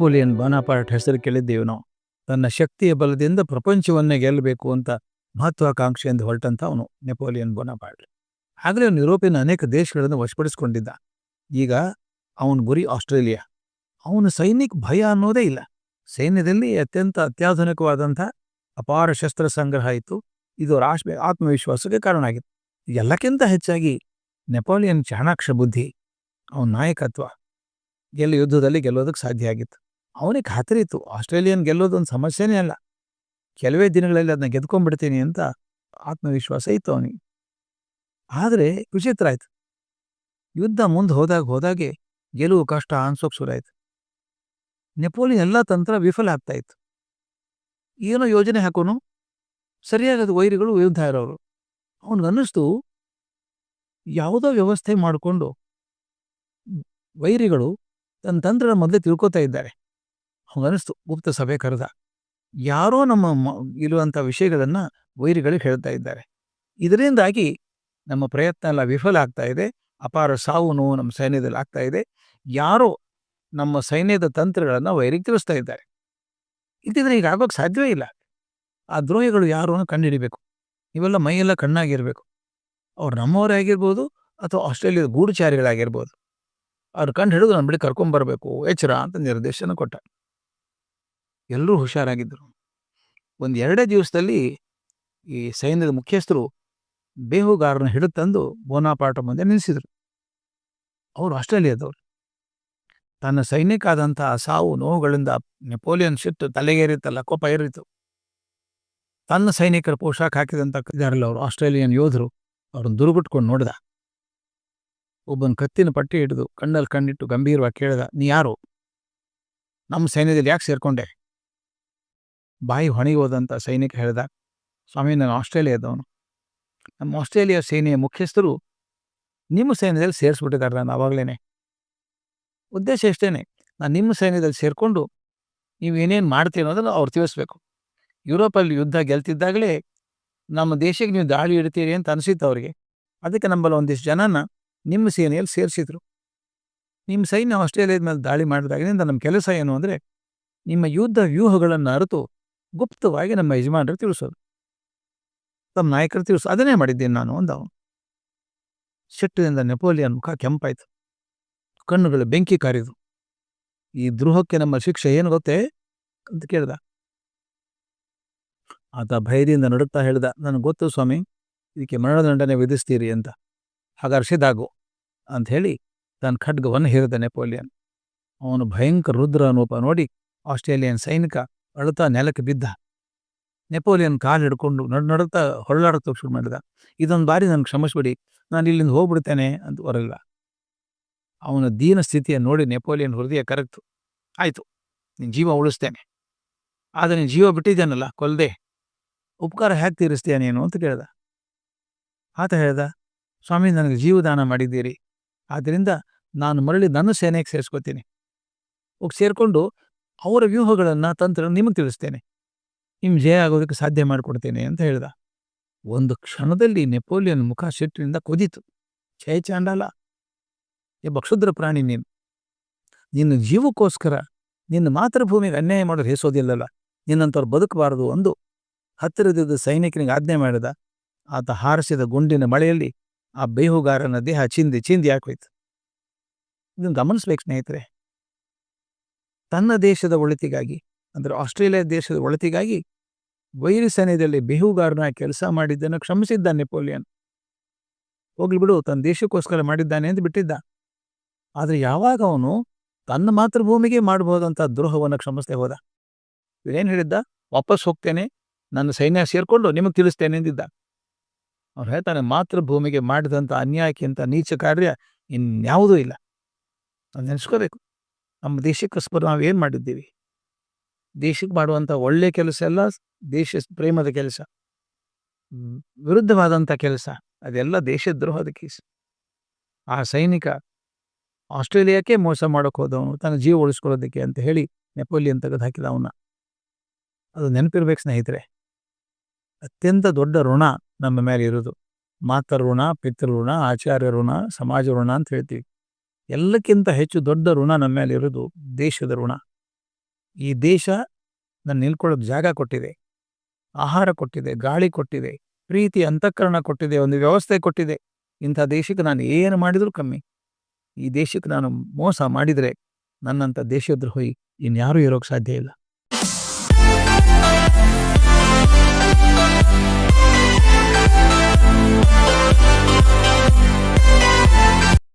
Napoleon ಬಾನಾಪಾರ್ಟ್ ಹೆಸರು ಕೇಳಿದ್ದೇವೆ ನಾವು. ತನ್ನ ಶಕ್ತಿಯ ಬಲದಿಂದ ಪ್ರಪಂಚವನ್ನೇ ಗೆಲ್ಲಬೇಕು ಅಂತ ಮಹತ್ವಾಕಾಂಕ್ಷೆಯಿಂದ ಹೊರಟಂತ ಅವನು ನೆಪೋಲಿಯನ್ ಬೊನಾಪಾರ್ಟ್. ಆಗಲೇ ಅವನು ಯುರೋಪಿನ ಅನೇಕ ದೇಶಗಳನ್ನು ವಶಪಡಿಸಿಕೊಂಡಿದ್ದ. ಈಗ ಅವನ ಗುರಿ ಆಸ್ಟ್ರೇಲಿಯಾ. ಅವನ ಸೈನಿಕ ಭಯ ಅನ್ನೋದೇ ಇಲ್ಲ. ಸೈನ್ಯದಲ್ಲಿ ಅತ್ಯಂತ ಅತ್ಯಾಧುನಿಕವಾದಂಥ ಅಪಾರ ಶಸ್ತ್ರ ಸಂಗ್ರಹ ಇತ್ತು. ಇದು ರಾಷ್ಟ್ರ ಆತ್ಮವಿಶ್ವಾಸಕ್ಕೆ ಕಾರಣ ಆಗಿತ್ತು. ಎಲ್ಲಕ್ಕಿಂತ ಹೆಚ್ಚಾಗಿ ನೆಪೋಲಿಯನ್ ಚಾಣಾಕ್ಷ ಬುದ್ಧಿ, ಅವನ ನಾಯಕತ್ವ ಗೆಲ್ಲ ಯುದ್ಧದಲ್ಲಿ ಗೆಲ್ಲೋದಕ್ಕೆ ಸಾಧ್ಯ ಆಗಿತ್ತು. ಅವನಿಗೆ ಖಾತ್ರಿ ಇತ್ತು. ಆಸ್ಟ್ರೇಲಿಯನ್ ಗೆಲ್ಲೋದೊಂದು ಸಮಸ್ಯೆನೇ ಅಲ್ಲ. ಕೆಲವೇ ದಿನಗಳಲ್ಲಿ ಅದನ್ನ ಗೆದ್ಕೊಂಡ್ಬಿಡ್ತೀನಿ ಅಂತ ಆತ್ಮವಿಶ್ವಾಸ ಇತ್ತು ಅವನಿಗೆ. ಆದರೆ ವಿಚಿತ್ರ ಆಯ್ತು. ಯುದ್ಧ ಮುಂದೆ ಹೋದಾಗ ಹೋದಾಗೆ ಗೆಲುವು ಕಷ್ಟ ಅನ್ಸೋಕ್ ಶುರು ಆಯ್ತು. ನೆಪೋಲಿಯನ್ ಎಲ್ಲ ತಂತ್ರ ವಿಫಲ ಆಗ್ತಾ ಇತ್ತು. ಏನೋ ಯೋಜನೆ ಹಾಕೋನು, ಸರಿಯಾಗದ ವೈರಿಗಳು ಯುದ್ಧ ಇರೋರು. ಅವನಿಗನ್ನಿಸ್ತು ಯಾವುದೋ ವ್ಯವಸ್ಥೆ ಮಾಡಿಕೊಂಡು ವೈರಿಗಳು ತನ್ನ ತಂತ್ರ ಮೊದಲೇ ತಿಳ್ಕೊತಾ ಇದ್ದಾರೆ. ಅವನಿಗನ್ನಿಸ್ತು ಗುಪ್ತ ಸಭೆ ಕರೆದ. ಯಾರೋ ನಮ್ಮ ಇರುವಂಥ ವಿಷಯಗಳನ್ನು ವೈರಿಗಳಿಗೆ ಹೇಳ್ತಾ ಇದ್ದಾರೆ. ಇದರಿಂದಾಗಿ ನಮ್ಮ ಪ್ರಯತ್ನ ಎಲ್ಲ ವಿಫಲ ಆಗ್ತಾ ಇದೆ. ಅಪಾರ ಸಾವು ನೋವು ನಮ್ಮ ಸೈನ್ಯದಲ್ಲಿ ಆಗ್ತಾ ಇದೆ. ಯಾರೋ ನಮ್ಮ ಸೈನ್ಯದ ತಂತ್ರಗಳನ್ನು ವೈರಿಗೆ ತಿಳಿಸ್ತಾ ಇದ್ದಾರೆ. ಇದ್ದಿದ್ರೆ ಈಗ ಆಗೋಕ್ಕೆ ಸಾಧ್ಯವೇ ಇಲ್ಲ. ಆ ದ್ರೋಹಿಗಳು ಯಾರು ಕಂಡುಹಿಡಿಬೇಕು ಇವೆಲ್ಲ ಮೈಯೆಲ್ಲ ಕಣ್ಣಾಗಿರಬೇಕು. ಅವ್ರು ನಮ್ಮವರೇ ಆಗಿರ್ಬೋದು ಅಥವಾ ಆಸ್ಟ್ರೇಲಿಯಾದ ಗೂಢಚಾರಿಗಳಾಗಿರ್ಬೋದು. ಅವ್ರು ಕಂಡು ಹಿಡಿದು ನಮ್ಮ ಬಳಿ ಕರ್ಕೊಂಬರ್ಬೇಕು. ಎಚ್ಚರ ಅಂತ ನಿರ್ದೇಶನ ಕೊಟ್ಟ. ಎಲ್ಲರೂ ಹುಷಾರಾಗಿದ್ದರು. ಒಂದು ಎರಡೇ ದಿವಸದಲ್ಲಿ ಈ ಸೈನ್ಯದ ಮುಖ್ಯಸ್ಥರು ಬೇಹುಗಾರನ ಹಿಡಿದು ತಂದು ಬೋನಾಪಾಟ ಮುಂದೆ ನಿಲ್ಲಿಸಿದರು. ಅವರು ಆಸ್ಟ್ರೇಲಿಯಾದವರು. ತನ್ನ ಸೈನಿಕಾದಂತಹ ಸಾವು ನೋವುಗಳಿಂದ ನೆಪೋಲಿಯನ್ ಸಿಟ್ಟು ತಲೆಗೇರಿತ್ತಲ್ಲ, ಕೋಪ ಏರಿತು ತನ್ನ ಸೈನಿಕರ ಪೋಷಾಕ್ ಹಾಕಿದಂತ ಇದಾರಲ್ಲ ಅವರು, ಆಸ್ಟ್ರೇಲಿಯನ್ ಯೋಧರು, ಅವ್ರನ್ನ ದುರುಗುಟ್ಕೊಂಡು ನೋಡಿದ. ಒಬ್ಬನ ಕತ್ತಿನ ಪಟ್ಟಿ ಹಿಡಿದು ಕಣ್ಣಲ್ಲಿ ಕಣ್ಣಿಟ್ಟು ಗಂಭೀರವಾಗಿ ಕೇಳಿದ, ನೀ ಯಾರು? ನಮ್ಮ ಸೈನ್ಯದಲ್ಲಿ ಯಾಕೆ ಸೇರ್ಕೊಂಡೆ? ಬಾಯಿ ಹೊಣೆಗೆ ಹೋದಂಥ ಸೈನಿಕ ಹೇಳಿದ, ಸ್ವಾಮಿ, ನಾನು ಆಸ್ಟ್ರೇಲಿಯಾದವನು. ನಮ್ಮ ಆಸ್ಟ್ರೇಲಿಯಾ ಸೇನೆಯ ಮುಖ್ಯಸ್ಥರು ನಿಮ್ಮ ಸೈನ್ಯದಲ್ಲಿ ಸೇರಿಸ್ಬಿಟ್ಟಿದ್ದಾರೆ, ನಾನು ಆವಾಗಲೇ ಉದ್ದೇಶ ಎಷ್ಟೇನೆ ನಾನು ನಿಮ್ಮ ಸೈನ್ಯದಲ್ಲಿ ಸೇರಿಕೊಂಡು ನೀವು ಏನೇನು ಮಾಡ್ತೀರಿ ಅನ್ನೋದನ್ನು ಅವ್ರು ತಿಳಿಸ್ಬೇಕು. ಯುರೋಪಲ್ಲಿ ಯುದ್ಧ ಗೆಲ್ತಿದ್ದಾಗಲೇ ನಮ್ಮ ದೇಶಕ್ಕೆ ನೀವು ದಾಳಿ ಇಡ್ತೀರಿ ಅಂತ ಅನಿಸಿತ್ತು ಅವರಿಗೆ. ಅದಕ್ಕೆ ನಮ್ಮಲ್ಲಿ ಒಂದಿಷ್ಟು ಜನನ ನಿಮ್ಮ ಸೇನೆಯಲ್ಲಿ ಸೇರಿಸಿದ್ರು. ನಿಮ್ಮ ಸೈನ್ಯ ಆಸ್ಟ್ರೇಲಿಯಾದ ಮೇಲೆ ದಾಳಿ ಮಾಡಿದಾಗಿನಿಂದ ನಮ್ಮ ಕೆಲಸ ಏನು ಅಂದರೆ, ನಿಮ್ಮ ಯುದ್ಧ ವ್ಯೂಹಗಳನ್ನು ಅರಿತು ಗುಪ್ತವಾಗಿ ನಮ್ಮ ಯಜಮಾನರು ತಿಳಿಸೋದು. ತಮ್ಮ ನಾಯಕರು ತಿಳಿಸು, ಅದನ್ನೇ ಮಾಡಿದ್ದೀನಿ ನಾನು ಅಂದ ಸಿಟ್ಟಿನಿಂದ ನೆಪೋಲಿಯನ್ ಮುಖ ಕೆಂಪಾಯ್ತು. ಕಣ್ಣುಗಳು ಬೆಂಕಿ ಕಾರಿದು ಈ ದ್ರೋಹಕ್ಕೆ ನಮ್ಮ ಶಿಕ್ಷೆ ಏನು ಗೊತ್ತೇ? ಅಂತ ಕೇಳ್ದ. ಆತ ಭಯದಿಂದ ನಡುತ್ತಾ ಹೇಳ್ದ, ನನಗೆ ಗೊತ್ತು ಸ್ವಾಮಿ, ಇದಕ್ಕೆ ಮರಣದಂಡನೆ ವಿಧಿಸ್ತೀರಿ ಅಂತ. ಹಾಗಾದ್ರೆ ಸಿದ್ಧಾಗು ಅಂತ ಹೇಳಿ ತನ್ನ ಖಡ್ಗವನ್ನು ಹೇರಿದ ನೆಪೋಲಿಯನ್. ಅವನು ಭಯಂಕರ ರುದ್ರ ಅನೂಪ ನೋಡಿ ಆಸ್ಟ್ರೇಲಿಯನ್ ಸೈನಿಕ ಅಳುತ್ತಾ ನೆಲಕ್ಕೆ ಬಿದ್ದ. ನೆಪೋಲಿಯನ್ ಕಾಲು ಹಿಡ್ಕೊಂಡು ನಡ್ ನಡುತ್ತಾ ಹೊರಳಾಡೋಕೆ ಶುರು ಮಾಡಿದ. ಇದೊಂದು ಬಾರಿ ನನಗೆ ಕ್ಷಮಿಸ್ಬಿಡಿ. ನಾನು ಇಲ್ಲಿಂದ ಹೋಗ್ಬಿಡ್ತೇನೆ ಅಂತ ಹೊರಲ್ಲ ಅವನ ದೀನ ಸ್ಥಿತಿಯನ್ನು ನೋಡಿ ನೆಪೋಲಿಯನ್ ಹೃದಯ ಕರಗ್ತು. ಆಯ್ತು ನಿನ್ನ ಜೀವ ಉಳಿಸ್ತೇನೆ. ಆದರೆ ನೀನು ಜೀವ ಬಿಟ್ಟಿದ್ದಾನಲ್ಲ ಕೊಲ್ಲದೆ ಉಪಕಾರ ಹೇಗೆ ತೀರಿಸ್ತೀಯ ನೀನು ಅಂತ ಕೇಳ್ದ. ಆತ ಹೇಳ್ದ, ಸ್ವಾಮಿ, ನನಗೆ ಜೀವದಾನ ಮಾಡಿದ್ದೀರಿ. ಆದ್ದರಿಂದ ನಾನು ಮರಳಿ ನನ್ನ ಸೇನೆಗೆ ಸೇರಿಸ್ಕೋತೀನಿ. ಹೋಗಿ ಸೇರಿಕೊಂಡು ಅವರ ವ್ಯೂಹಗಳನ್ನು ತಂತ್ರ ನಿಮಗೆ ತಿಳಿಸ್ತೇನೆ. ನಿಮ್ಮ ಜಯ ಆಗೋದಕ್ಕೆ ಸಾಧ್ಯ ಮಾಡಿಕೊಡ್ತೇನೆ ಅಂತ ಹೇಳ್ದ. ಒಂದು ಕ್ಷಣದಲ್ಲಿ ನೆಪೋಲಿಯನ್ ಮುಖ ಸಿಟ್ಟಿನಿಂದ ಕುದೀತು. ಛಯ ಚಾಂಡಾಲ. ಏ ಕ್ಷುದ್ರ ಪ್ರಾಣಿ ನೀನು. ನಿನ್ನ ಜೀವಕ್ಕೋಸ್ಕರ ನಿನ್ನ ಮಾತೃಭೂಮಿಗೆ ಅನ್ಯಾಯ ಮಾಡೋರು ಹೇಸೋದಿಲ್ಲಲ್ಲ. ನಿನ್ನಂಥವ್ರು ಬದುಕಬಾರದು ಅಂದು ಹತ್ತಿರದಿದ್ದ ಸೈನಿಕನಿಗೆ ಆಜ್ಞೆ ಮಾಡಿದ. ಆತ ಹಾರಿಸಿದ ಗುಂಡಿನ ಮಳೆಯಲ್ಲಿ ಆ ಬೇಹುಗಾರನ ದೇಹ ಚಿಂದಿ ಚಿಂದಿ ಹಾಕೋಯ್ತು ಇದನ್ನು ಗಮನಿಸ್ಬೇಕು ಸ್ನೇಹಿತರೆ. ತನ್ನ ದೇಶದ ಒಳಿತಿಗಾಗಿ, ಅಂದರೆ ಆಸ್ಟ್ರೇಲಿಯಾ ದೇಶದ ಒಳಿತಿಗಾಗಿ ವೈರಿ ಸೈನ್ಯದಲ್ಲಿ ಬೇಹುಗಾರನ ಕೆಲಸ ಮಾಡಿದ್ದನ್ನು ಕ್ಷಮಿಸಿದ್ದ ನೆಪೋಲಿಯನ್. ಹೋಗ್ಲಿ ಬಿಡು, ತನ್ನ ದೇಶಕ್ಕೋಸ್ಕರ ಮಾಡಿದ್ದಾನೆ ಅಂತ ಬಿಟ್ಟಿದ್ದ. ಆದರೆ ಯಾವಾಗ ಅವನು ತನ್ನ ಮಾತೃಭೂಮಿಗೆ ಮಾಡಬಹುದಂಥ ದ್ರೋಹವನ್ನು ಕ್ಷಮಿಸದೆ ಹೋದ? ಇವನೇನು ಹೇಳಿದ್ದ? ವಾಪಸ್ ಹೋಗ್ತೇನೆ, ನನ್ನ ಸೈನ್ಯ ಸೇರ್ಕೊಂಡು ನಿಮಗೆ ತಿಳಿಸ್ತೇನೆ ಎಂದಿದ್ದ. ಅವ್ರು ಹೇಳ್ತಾನೆ, ಮಾತೃಭೂಮಿಗೆ ಮಾಡಿದಂಥ ಅನ್ಯಾಯಕ್ಕಿಂತ ನೀಚ ಕಾರ್ಯ ಇನ್ಯಾವುದೂ ಇಲ್ಲ. ನಾವು ನೆನೆಸ್ಕೋಬೇಕು. ನಮ್ಮ ದೇಶಕ್ಕೋಸ್ಕರ ನಾವು ಏನು ಮಾಡಿದ್ದೀವಿ? ದೇಶಕ್ಕೆ ಮಾಡುವಂಥ ಒಳ್ಳೆ ಕೆಲಸ ಎಲ್ಲ ದೇಶ ಪ್ರೇಮದ ಕೆಲಸ. ವಿರುದ್ಧವಾದಂಥ ಕೆಲಸ. ಅದೆಲ್ಲ ದೇಶದ್ರೋಹದ ಕೇಸ್ ಆ ಸೈನಿಕ ಆಸ್ಟ್ರೇಲಿಯಾಕ್ಕೆ ಮೋಸ ಮಾಡೋಕೆ ಹೋದವನು, ತನ್ನ ಜೀವ ಉಳಿಸ್ಕೊಳ್ಳೋದಕ್ಕೆ ಅಂತ ಹೇಳಿ ನೆಪೋಲಿಯನ್ ತೆಗೆದು ಹಾಕಿದ ಅವನ್ನ ಅದು ನೆನಪಿರ್ಬೇಕು ಸ್ನೇಹಿತರೆ. ಅತ್ಯಂತ ದೊಡ್ಡ ಋಣ ನಮ್ಮ ಮೇಲೆ ಇರೋದು. ಮಾತೃ ಪಿತೃಋಣ ಪಿತೃ ಋಣ ಆಚಾರ್ಯ ಋಣ ಸಮಾಜ ಋಣ ಅಂತ ಹೇಳ್ತೀವಿ. ಎಲ್ಲಕ್ಕಿಂತ ಹೆಚ್ಚು ದೊಡ್ಡ ಋಣ ನಮ್ಮ ಮೇಲೆ ಇರೋದು ದೇಶದ ಋಣ. ಈ ದೇಶ ನನ್ನ ನಿಲ್ಕೊಳ್ಳೋಕೆ ಜಾಗ ಕೊಟ್ಟಿದೆ. ಆಹಾರ ಕೊಟ್ಟಿದೆ, ಗಾಳಿ ಕೊಟ್ಟಿದೆ, ಪ್ರೀತಿ, ಅಂತಃಕರಣ ಕೊಟ್ಟಿದೆ, ಒಂದು ವ್ಯವಸ್ಥೆ ಕೊಟ್ಟಿದೆ. ಇಂಥ ದೇಶಕ್ಕೆ ನಾನು ಏನು ಮಾಡಿದರೂ ಕಮ್ಮಿ. ಈ ದೇಶಕ್ಕೆ ನಾನು ಮೋಸ ಮಾಡಿದರೆ ನನ್ನಂಥ ದೇಶದ್ರೋಹಿ ಇನ್ಯಾರೂ ಇರೋಕ್ಕೆ ಸಾಧ್ಯ ಇಲ್ಲ.